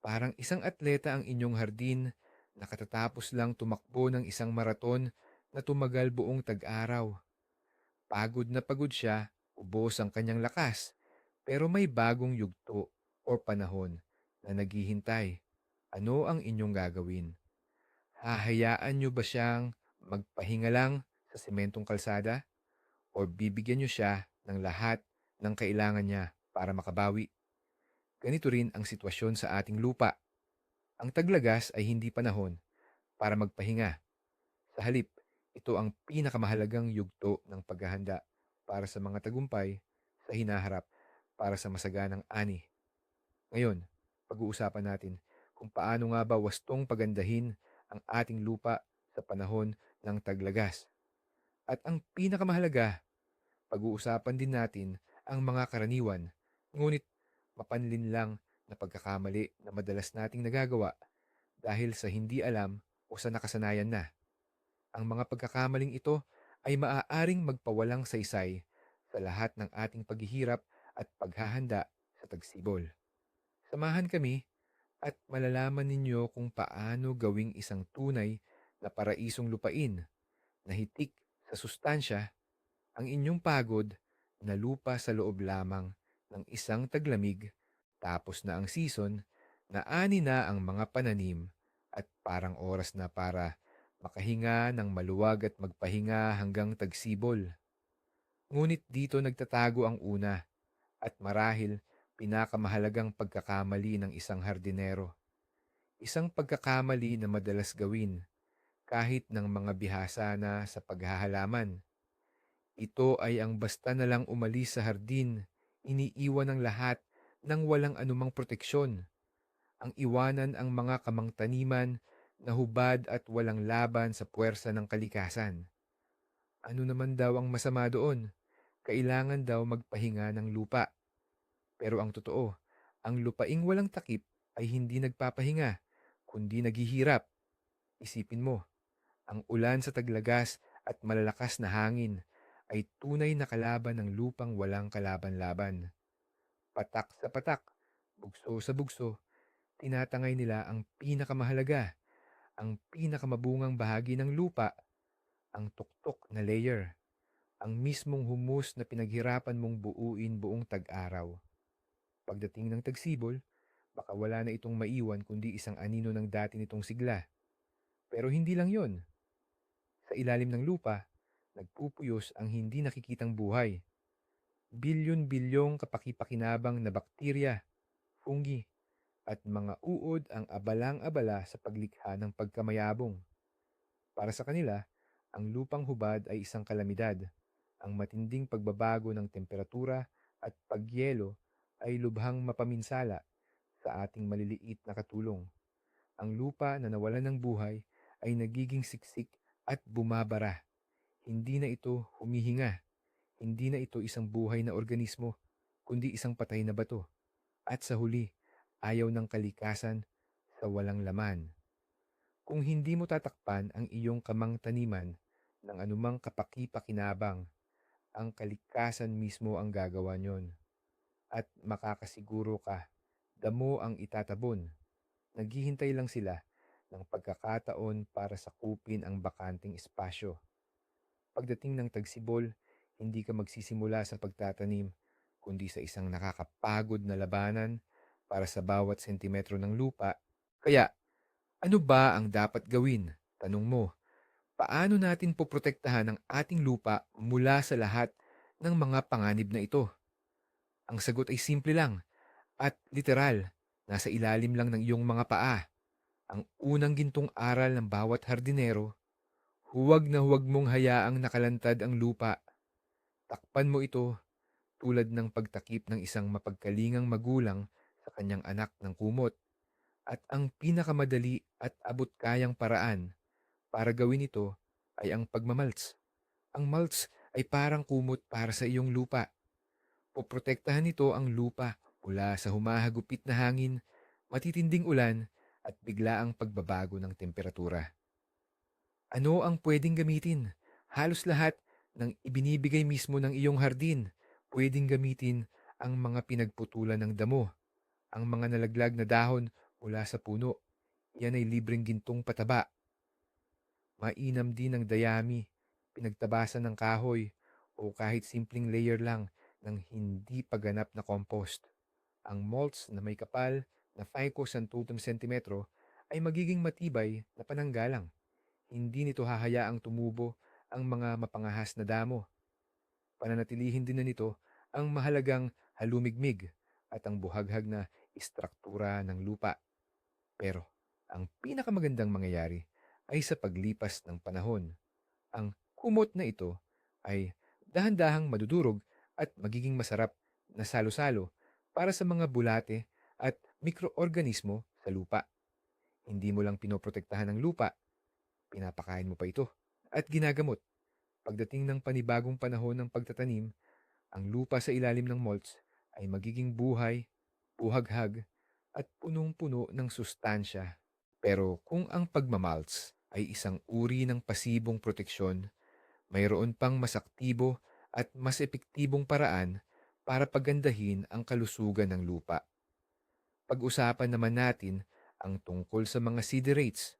Parang isang atleta ang inyong hardin na katatapos lang tumakbo ng isang maraton na tumagal buong tag-araw. Pagod na pagod siya, ubos ang kanyang lakas, pero may bagong yugto o panahon na naghihintay. Ano ang inyong gagawin? Hahayaan nyo ba siyang magpahinga lang sa sementong kalsada? O bibigyan nyo siya ng lahat ng kailangan niya para makabawi? Ganito rin ang sitwasyon sa ating lupa. Ang taglagas ay hindi panahon para magpahinga. Sa halip, ito ang pinakamahalagang yugto ng paghahanda para sa mga tagumpay sa hinaharap para sa masaganang ani. Ngayon, pag-uusapan natin kung paano nga ba wastong pagandahin ang ating lupa sa panahon ng taglagas. At ang pinakamahalaga, pag-uusapan din natin ang mga karaniwan, ngunit mapanlin lang na pagkakamali na madalas nating nagagawa dahil sa hindi alam o sa nakasanayan na. Ang mga pagkakamaling ito ay maaaring magpawalang saysay sa lahat ng ating paghihirap at paghahanda sa tagsibol. Samahan kami at malalaman ninyo kung paano gawing isang tunay na paraisong lupain na hitik sa sustansya ang inyong pagod na lupa sa loob lamang ng isang taglamig tapos na ang season na ani na ang mga pananim at parang oras na para makahinga ng maluwag at magpahinga hanggang tagsibol. Ngunit dito nagtatago ang una at marahil pinakamahalagang pagkakamali ng isang hardinero. Isang pagkakamali na madalas gawin kahit ng mga bihasa na sa paghahalaman. Ito ay ang basta na lang umalis sa hardin, iniiwan ng lahat ng walang anumang proteksyon. Ang iwanan ang mga kamangtaniman na hubad at walang laban sa puwersa ng kalikasan. Ano naman daw ang masama doon? Kailangan daw magpahinga ng lupa. Pero ang totoo, ang lupaing walang takip ay hindi nagpapahinga, kundi naghihirap. Isipin mo, ang ulan sa taglagas at malalakas na hangin ay tunay na kalaban ng lupang walang kalaban-laban. Patak sa patak, bugso sa bugso, tinatangay nila ang pinakamahalaga, ang pinakamabungang bahagi ng lupa, ang tuktok na layer, ang mismong humus na pinaghirapan mong buuin buong tag-araw. Pagdating ng tagsibol, baka wala na itong maiwan kundi isang anino ng dati nitong sigla. Pero hindi lang yon. Sa ilalim ng lupa, nagpupuyos ang hindi nakikitang buhay. Bilyon-bilyong kapakipakinabang na bakterya, fungi, at mga uod ang abalang-abala sa paglikha ng pagkamayabong. Para sa kanila, ang lupang hubad ay isang kalamidad. Ang matinding pagbabago ng temperatura at pagyelo ay lubhang mapaminsala sa ating maliliit na katulong. Ang lupa na nawalan ng buhay ay nagiging siksik at bumabara. Hindi na ito humihinga. Hindi na ito isang buhay na organismo, kundi isang patay na bato. At sa huli, ayaw ng kalikasan sa walang laman. Kung hindi mo tatakpan ang iyong kamang taniman ng anumang kapaki-pakinabang, ang kalikasan mismo ang gagawa niyon. At makakasiguro ka, damo ang itatabon. Naghihintay lang sila ng pagkakataon para sakupin ang bakanting espasyo. Pagdating ng tagsibol, hindi ka magsisimula sa pagtatanim, kundi sa isang nakakapagod na labanan para sa bawat sentimetro ng lupa. Kaya, ano ba ang dapat gawin? Tanong mo, paano natin poprotektahan ang ating lupa mula sa lahat ng mga panganib na ito? Ang sagot ay simple lang at literal, nasa ilalim lang ng iyong mga paa. Ang unang gintong aral ng bawat hardinero, huwag na huwag mong hayaang nakalantad ang lupa. Takpan mo ito tulad ng pagtakip ng isang mapagkalingang magulang sa kanyang anak ng kumot. At ang pinakamadali at abot kayang paraan para gawin ito ay ang pagmamalts. Ang malts ay parang kumot para sa iyong lupa. Poprotektahan nito ang lupa mula sa humahagupit na hangin, matitinding ulan at biglaang pagbabago ng temperatura. Ano ang pwedeng gamitin? Halos lahat ng ibinibigay mismo ng iyong hardin. Pwedeng gamitin ang mga pinagputulan ng damo, ang mga nalaglag na dahon mula sa puno. Yan ay libreng gintong pataba. Mainam din ang dayami, pinagtabasan ng kahoy, o kahit simpleng layer lang ng hindi paganap na compost. Ang mulch na may kapal na ficus ang tutom sentimetro ay magiging matibay na pananggalang. Hindi nito hahayaang tumubo ang mga mapangahas na damo. Pananatilihin din na nito ang mahalagang halumigmig at ang buhaghag na istruktura ng lupa. Pero ang pinakamagandang mangyayari ay sa paglipas ng panahon. Ang kumot na ito ay dahan-dahang madudurog at magiging masarap na salo-salo para sa mga bulate at mikroorganismo sa lupa. Hindi mo lang pinoprotektahan ng lupa, pinapakain mo pa ito at ginagamot. Pagdating ng panibagong panahon ng pagtatanim, ang lupa sa ilalim ng mulch ay magiging buhay, buhaghag at punong-puno ng sustansya. Pero kung ang pagmamalts ay isang uri ng pasibong proteksyon, mayroon pang mas aktibo at mas epektibong paraan para pagandahin ang kalusugan ng lupa. Pag-usapan naman natin ang tungkol sa mga siderates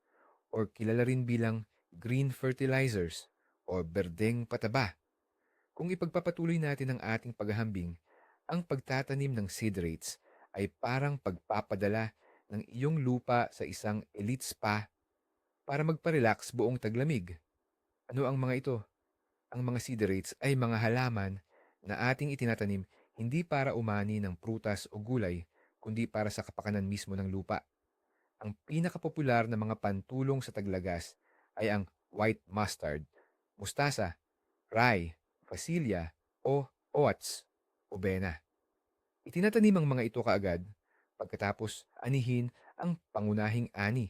or kilala rin bilang green fertilizers o berdeng pataba. Kung ipagpapatuloy natin ang ating paghahambing, ang pagtatanim ng siderates ay parang pagpapadala ng iyong lupa sa isang elite spa para magparelax buong taglamig. Ano ang mga ito? Ang mga siderates ay mga halaman na ating itinatanim hindi para umani ng prutas o gulay, kundi para sa kapakanan mismo ng lupa. Ang pinakapopular na mga pantulong sa taglagas ay ang white mustard, mustasa, rye, fasilya o oats o bena. Itinatanim ang mga ito kaagad pagkatapos anihin ang pangunahing ani.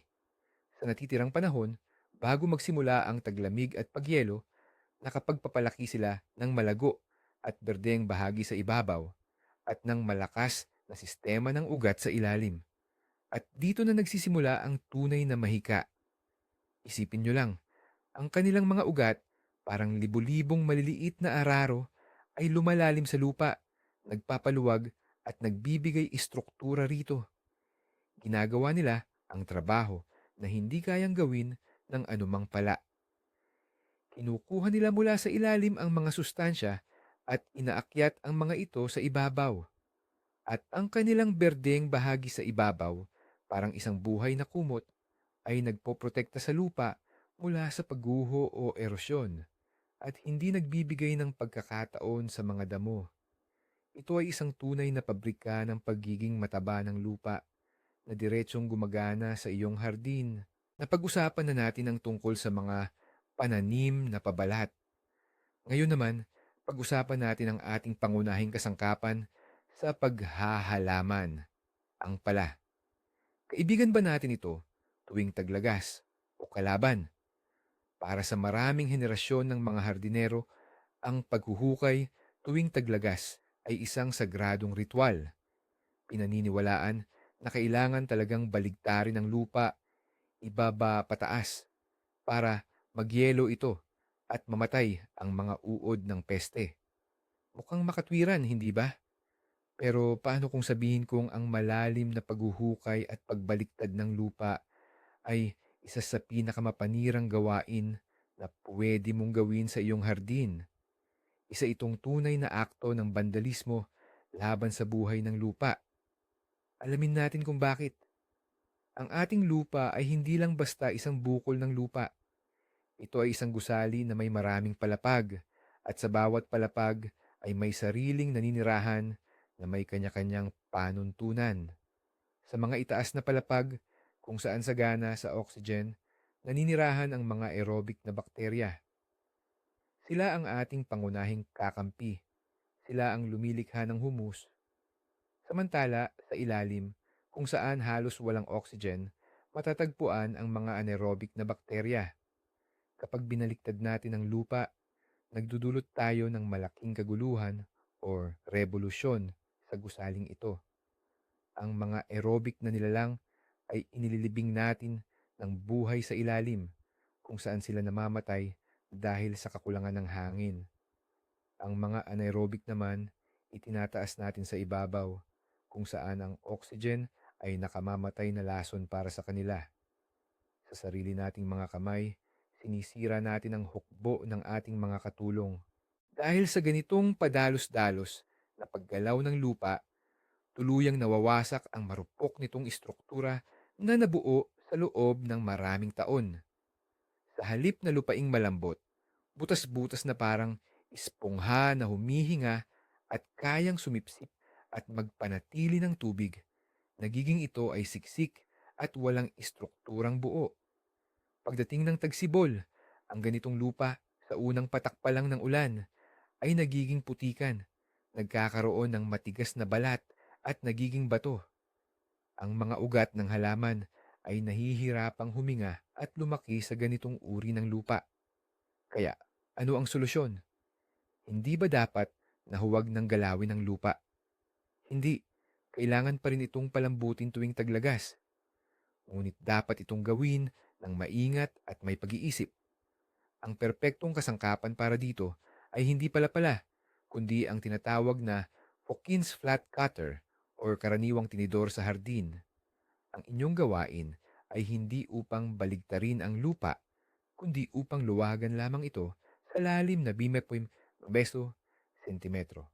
Sa natitirang panahon, bago magsimula ang taglamig at pagyelo, nakapagpapalaki sila ng malago at berdeng bahagi sa ibabaw at ng malakas na sistema ng ugat sa ilalim. At dito na nagsisimula ang tunay na mahika. Isipin nyo lang, ang kanilang mga ugat, parang libu-libong maliliit na araro, ay lumalalim sa lupa, nagpapaluwag at nagbibigay istruktura rito. Ginagawa nila ang trabaho na hindi kayang gawin ng anumang pala. Kinukuha nila mula sa ilalim ang mga sustansya at inaakyat ang mga ito sa ibabaw. At ang kanilang berdeng bahagi sa ibabaw, parang isang buhay na kumot, ay nagpoprotekta sa lupa mula sa pagguho o erosyon at hindi nagbibigay ng pagkakataon sa mga damo. Ito ay isang tunay na pabrika ng pagiging mataba ng lupa na diretsong gumagana sa iyong hardin. Napag-usapan na natin ang tungkol sa mga pananim na pabalat. Ngayon naman, pag-usapan natin ang ating pangunahing kasangkapan sa paghahalaman, ang pala. Kaibigan ba natin ito tuwing taglagas o kalaban? Para sa maraming henerasyon ng mga hardinero, ang paghuhukay tuwing taglagas ay isang sagradong ritual. Pinaniniwalaan na kailangan talagang baligtarin ang lupa, ibaba pataas, para magyelo ito at mamatay ang mga uod ng peste. Mukhang makatwiran, hindi ba? Pero paano kung sabihin kong ang malalim na paghuhukay at pagbaliktad ng lupa ay isa sa pinakamapanirang gawain na pwede mong gawin sa iyong hardin? Isa itong tunay na akto ng bandalismo laban sa buhay ng lupa. Alamin natin kung bakit. Ang ating lupa ay hindi lang basta isang bukol ng lupa. Ito ay isang gusali na may maraming palapag at sa bawat palapag ay may sariling naninirahan na may kanya-kanyang panuntunan. Sa mga itaas na palapag, kung saan sagana sa oxygen, naninirahan ang mga aerobic na bakterya. Sila ang ating pangunahing kakampi. Sila ang lumilikha ng humus. Samantala, sa ilalim, kung saan halos walang oxygen, matatagpuan ang mga anaerobic na bakterya. Kapag binaliktad natin ang lupa, nagdudulot tayo ng malaking kaguluhan or revolusyon sa gusaling ito. Ang mga aerobic na nilalang ay inililibing natin ng buhay sa ilalim kung saan sila namamatay dahil sa kakulangan ng hangin. Ang mga anaerobic naman, itinataas natin sa ibabaw kung saan ang oxygen ay nakamamatay na lason para sa kanila. Sa sarili nating mga kamay, sinisira natin ang hukbo ng ating mga katulong. Dahil sa ganitong padalos-dalos na paggalaw ng lupa, tuluyang nawawasak ang marupok nitong istruktura na nabuo sa loob ng maraming taon. Sa halip na lupaing malambot, butas-butas na parang espongha na humihinga at kayang sumipsip at magpanatili ng tubig, nagiging ito ay siksik at walang istrukturang buo. Pagdating ng tagsibol, ang ganitong lupa sa unang patak pa lang ng ulan ay nagiging putikan, nagkakaroon ng matigas na balat at nagiging bato. Ang mga ugat ng halaman ay nahihirapang huminga at lumaki sa ganitong uri ng lupa. Kaya, ano ang solusyon? Hindi ba dapat na huwag ng galawin ang lupa? Hindi, kailangan pa rin itong palambutin tuwing taglagas. Ngunit dapat itong gawin ng maingat at may pag-iisip. Ang perpektong kasangkapan para dito ay hindi pala pala, kundi ang tinatawag na Fokins Flat Cutter or karaniwang tinidor sa hardin. Ang inyong gawain ay hindi upang baligtarin ang lupa, kundi upang luwagan lamang ito sa lalim na 20 beso sentimetro.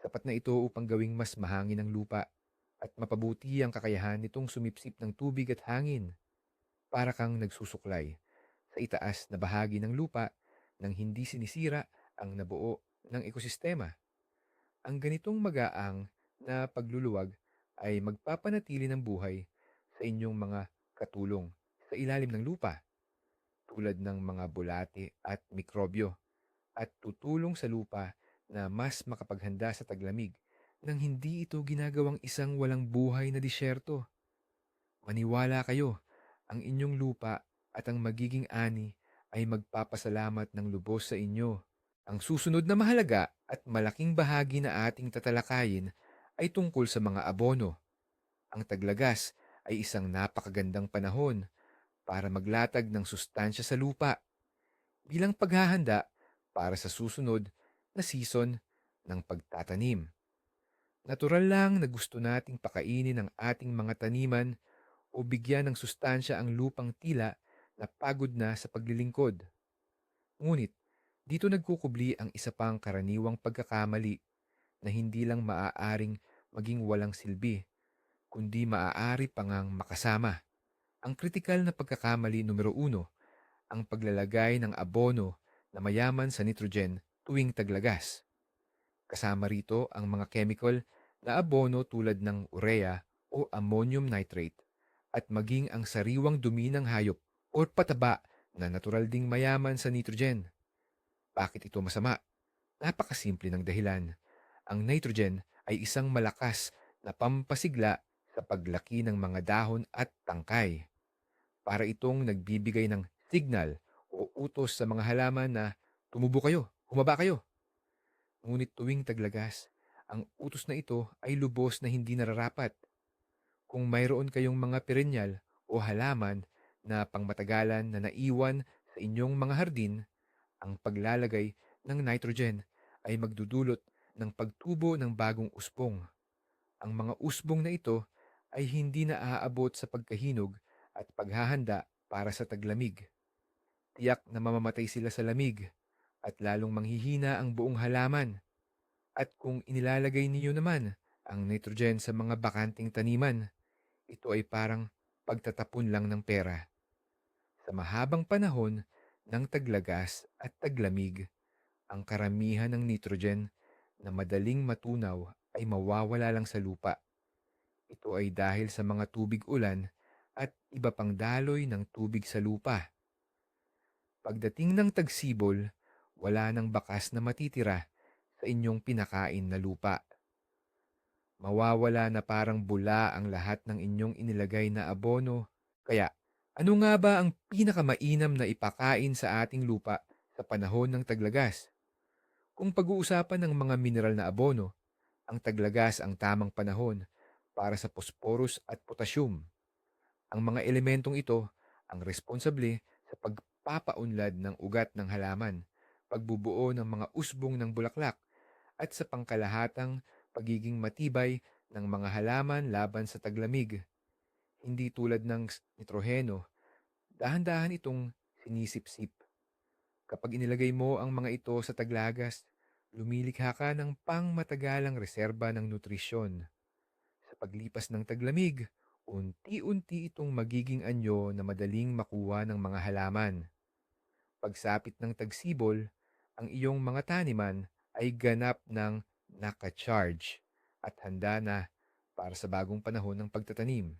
Sapat na ito upang gawing mas mahangin ang lupa at mapabuti ang kakayahan nitong sumipsip ng tubig at hangin. Para kang nagsusuklay sa itaas na bahagi ng lupa nang hindi sinisira ang nabuo ng ekosistema. Ang ganitong magaang na pagluluwag ay magpapanatili ng buhay sa inyong mga katulong sa ilalim ng lupa tulad ng mga bulate at mikrobyo at tutulong sa lupa na mas makapaghanda sa taglamig nang hindi ito ginagawang isang walang buhay na disyerto. Maniwala kayo, ang inyong lupa at ang magiging ani ay magpapasalamat ng lubos sa inyo. Ang susunod na mahalaga at malaking bahagi na ating tatalakayin ay tungkol sa mga abono. Ang taglagas ay isang napakagandang panahon para maglatag ng sustansya sa lupa bilang paghahanda para sa susunod na season ng pagtatanim. Natural lang na gusto nating pakainin ang ating mga taniman o bigyan ng sustansya ang lupang tila na pagod na sa paglilingkod. Ngunit, dito nagkukubli ang isa pang karaniwang pagkakamali na hindi lang maaaring maging walang silbi, kundi maaari pangang makasama. Ang kritikal na pagkakamali numero uno, ang paglalagay ng abono na mayaman sa nitrogen tuwing taglagas. Kasama rito ang mga chemical na abono tulad ng urea o ammonium nitrate at maging ang sariwang dumi ng hayop o pataba na natural ding mayaman sa nitrogen. Bakit ito masama? Napakasimple ng dahilan. Ang nitrogen ay isang malakas na pampasigla sa paglaki ng mga dahon at tangkay. Para itong nagbibigay ng signal o utos sa mga halaman na tumubo kayo, humaba kayo. Ngunit tuwing taglagas, ang utos na ito ay lubos na hindi nararapat. Kung mayroon kayong mga perennial o halaman na pangmatagalan na naiwan sa inyong mga hardin, ang paglalagay ng nitrogen ay magdudulot ng pagtubo ng bagong usbong. Ang mga usbong na ito ay hindi na aaabot sa pagkahinog at paghahanda para sa taglamig. Tiyak na mamamatay sila sa lamig at lalong manghihina ang buong halaman. At kung inilalagay ninyo naman ang nitrogen sa mga bakanting taniman, ito ay parang pagtatapon lang ng pera. Sa mahabang panahon ng taglagas at taglamig, ang karamihan ng nitrogen na madaling matunaw ay mawawala lang sa lupa. Ito ay dahil sa mga tubig ulan at iba pang daloy ng tubig sa lupa. Pagdating ng tagsibol, wala nang bakas na matitira sa inyong pinakain na lupa. Mawawala na parang bula ang lahat ng inyong inilagay na abono. Kaya, ano nga ba ang pinakamainam na ipakain sa ating lupa sa panahon ng taglagas? Kung pag-uusapan ng mga mineral na abono, ang taglagas ang tamang panahon para sa posporus at potasyum. Ang mga elementong ito ang responsable sa pagpapaunlad ng ugat ng halaman, pagbubuo ng mga usbong ng bulaklak, at sa pangkalahatang pagiging matibay ng mga halaman laban sa taglamig. Hindi tulad ng nitroheno, dahan-dahan itong sinisip-sip. Kapag inilagay mo ang mga ito sa taglagas, lumilikha ka ng pangmatagalang reserba ng nutrisyon. Sa paglipas ng taglamig, unti-unti itong magiging anyo na madaling makuha ng mga halaman. Pagsapit ng tagsibol, ang iyong mga taniman ay ganap ng naka-charge at handa na para sa bagong panahon ng pagtatanim.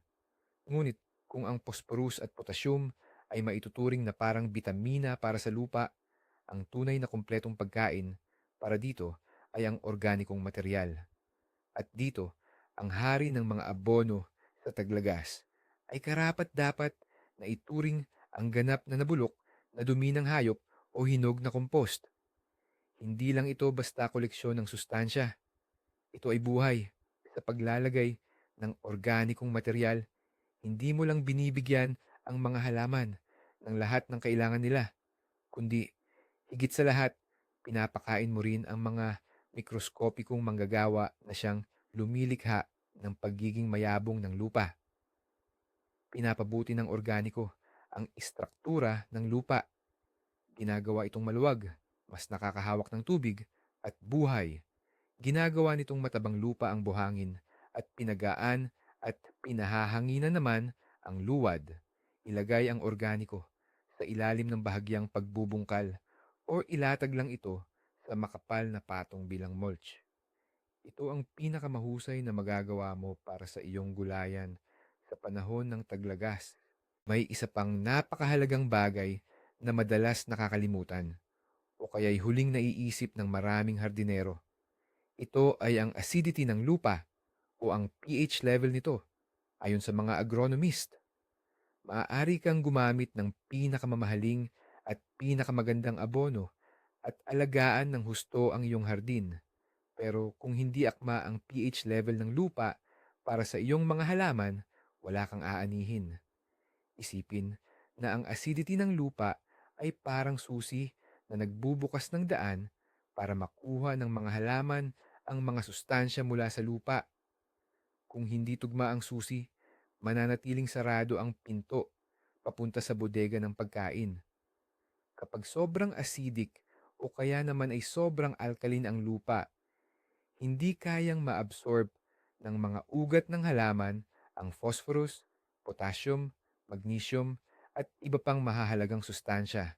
Ngunit kung ang phosphorus at potassium ay maituturing na parang bitamina para sa lupa, ang tunay na kumpletong pagkain para dito ay ang organikong material. At dito, ang hari ng mga abono sa taglagas ay karapat dapat na ituring ang ganap na nabulok na dumi ng hayop o hinog na kompost. Hindi lang ito basta koleksyon ng sustansya. Ito ay buhay. Sa paglalagay ng organikong material, hindi mo lang binibigyan ang mga halaman ng lahat ng kailangan nila, kundi higit sa lahat, pinapakain mo rin ang mga mikroskopikong manggagawa na siyang lumilikha ng pagiging mayabong ng lupa. Pinapabuti ng organiko ang istruktura ng lupa. Ginagawa itong maluwag, mas nakakahawak ng tubig at buhay. Ginagawa nitong matabang lupa ang buhangin at pinagaan at pinahahanginan naman ang luwad. Ilagay ang organiko sa ilalim ng bahagyang pagbubungkal o ilatag lang ito sa makapal na patong bilang mulch. Ito ang pinakamahusay na magagawa mo para sa iyong gulayan sa panahon ng taglagas. May isa pang napakahalagang bagay na madalas nakakalimutan o kaya'y huling naiisip ng maraming hardinero. Ito ay ang acidity ng lupa o ang pH level nito ayon sa mga agronomist. Maaari kang gumamit ng pinakamamahaling at pinakamagandang abono at alagaan ng husto ang iyong hardin. Pero kung hindi akma ang pH level ng lupa para sa iyong mga halaman, wala kang aanihin. Isipin na ang acidity ng lupa ay parang susi na nagbubukas ng daan para makuha ng mga halaman ang mga sustansya mula sa lupa. Kung hindi tugma ang susi, mananatiling sarado ang pinto papunta sa bodega ng pagkain. Kapag sobrang acidic o kaya naman ay sobrang alkaline ang lupa, hindi kayang maabsorb ng mga ugat ng halaman ang phosphorus, potassium, magnesium at iba pang mahahalagang sustansya.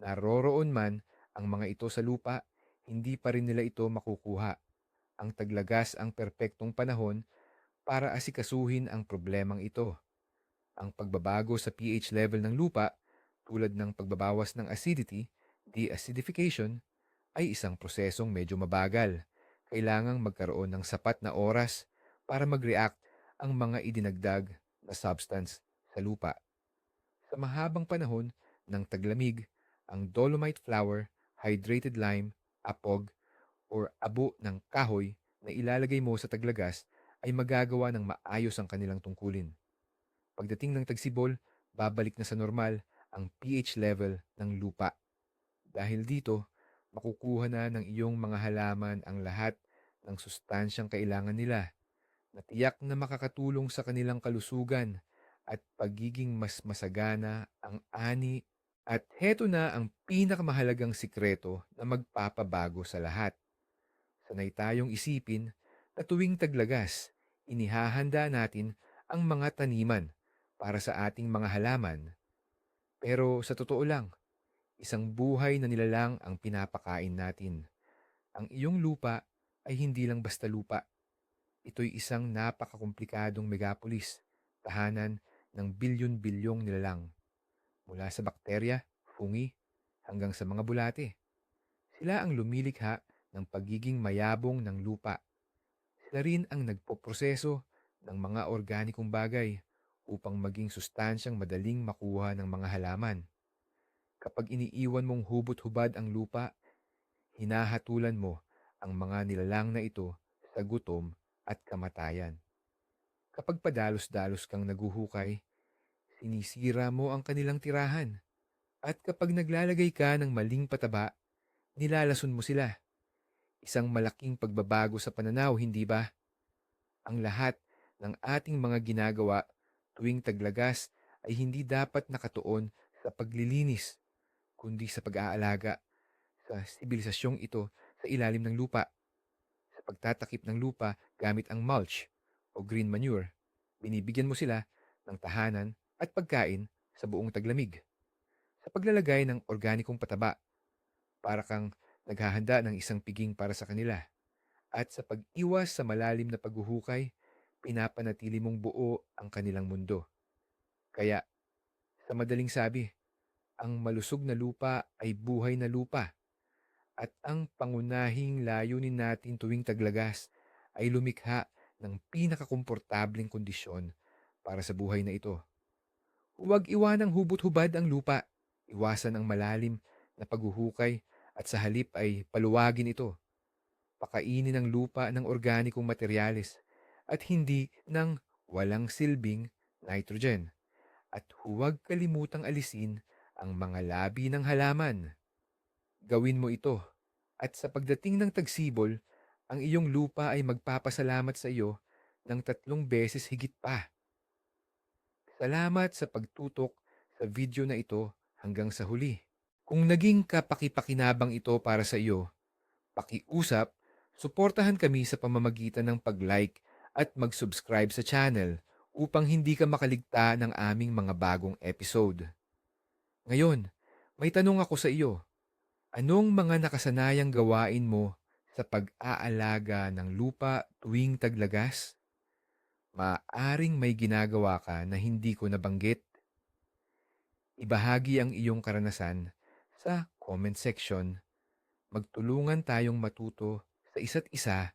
Naroroon man ang mga ito sa lupa, hindi pa rin nila ito makukuha. Ang taglagas ang perpektong panahon para asikasuhin ang problemang ito. Ang pagbabago sa pH level ng lupa, tulad ng pagbabawas ng acidity, deacidification, ay isang prosesong medyo mabagal. Kailangang magkaroon ng sapat na oras para mag-react ang mga idinagdag na substance sa lupa. Sa mahabang panahon ng taglamig, ang dolomite flour, hydrated lime, apog, or abo ng kahoy na ilalagay mo sa taglagas ay magagawa ng maayos ang kanilang tungkulin. Pagdating ng tagsibol, babalik na sa normal ang pH level ng lupa. Dahil dito, makukuha na ng iyong mga halaman ang lahat ng sustansyang kailangan nila na tiyak na makakatulong sa kanilang kalusugan at pagiging mas masagana ang ani at heto na ang pinakamahalagang sikreto na magpapabago sa lahat. Sanay tayong isipin na tuwing taglagas, inihahanda natin ang mga taniman para sa ating mga halaman. Pero sa totoo lang, isang buhay na nilalang ang pinapakain natin. Ang iyong lupa ay hindi lang basta lupa. Ito'y isang napakakomplikadong megapolis, tahanan ng bilyon-bilyong nilalang. Mula sa bakterya, fungi, hanggang sa mga bulate. Sila ang lumilikha ng pagiging mayabong ng lupa. Sila rin ang nagpoproseso ng mga organikong bagay upang maging sustansyang madaling makuha ng mga halaman. Kapag iniiwan mong hubot-hubad ang lupa, hinahatulan mo ang mga nilalang na ito sa gutom at kamatayan. Kapag padalos-dalos kang naguhukay, sinisira mo ang kanilang tirahan. At kapag naglalagay ka ng maling pataba, nilalason mo sila. Isang malaking pagbabago sa pananaw, hindi ba? ang lahat ng ating mga ginagawa tuwing taglagas ay hindi dapat nakatuon sa paglilinis, kundi sa pag-aalaga sa sibilisasyong ito sa ilalim ng lupa. Sa pagtatakip ng lupa gamit ang mulch o green manure, binibigyan mo sila ng tahanan at pagkain sa buong taglamig. Sa paglalagay ng organikong pataba, para kang naghahanda ng isang piging para sa kanila. At sa pag-iwas sa malalim na paghuhukay, pinapanatili mong buo ang kanilang mundo. Kaya, sa madaling sabi, ang malusog na lupa ay buhay na lupa. At ang pangunahing layunin natin tuwing taglagas ay lumikha ng pinakakomportableng kondisyon para sa buhay na ito. Huwag iwanang hubot-hubad ang lupa. Iwasan ang malalim na paghuhukay at sa halip ay paluwagin ito. Pakainin ang lupa ng organikong materyales at hindi ng walang silbing nitrogen. At huwag kalimutang alisin ang mga labi ng halaman. Gawin mo ito at sa pagdating ng tagsibol, ang iyong lupa ay magpapasalamat sa iyo ng tatlong beses higit pa. Salamat sa pagtutok sa video na ito hanggang sa huli. Kung naging kapakipakinabang ito para sa iyo, pakiusap, suportahan kami sa pamamagitan ng pag-like at mag-subscribe sa channel upang hindi ka makaligta ng aming mga bagong episode. Ngayon, may tanong ako sa iyo. Anong mga nakasanayang gawain mo sa pag-aalaga ng lupa tuwing taglagas? Maaring may ginagawa ka na hindi ko nabanggit. Ibahagi ang iyong karanasan sa comment section. Magtulungan tayong matuto sa isa't isa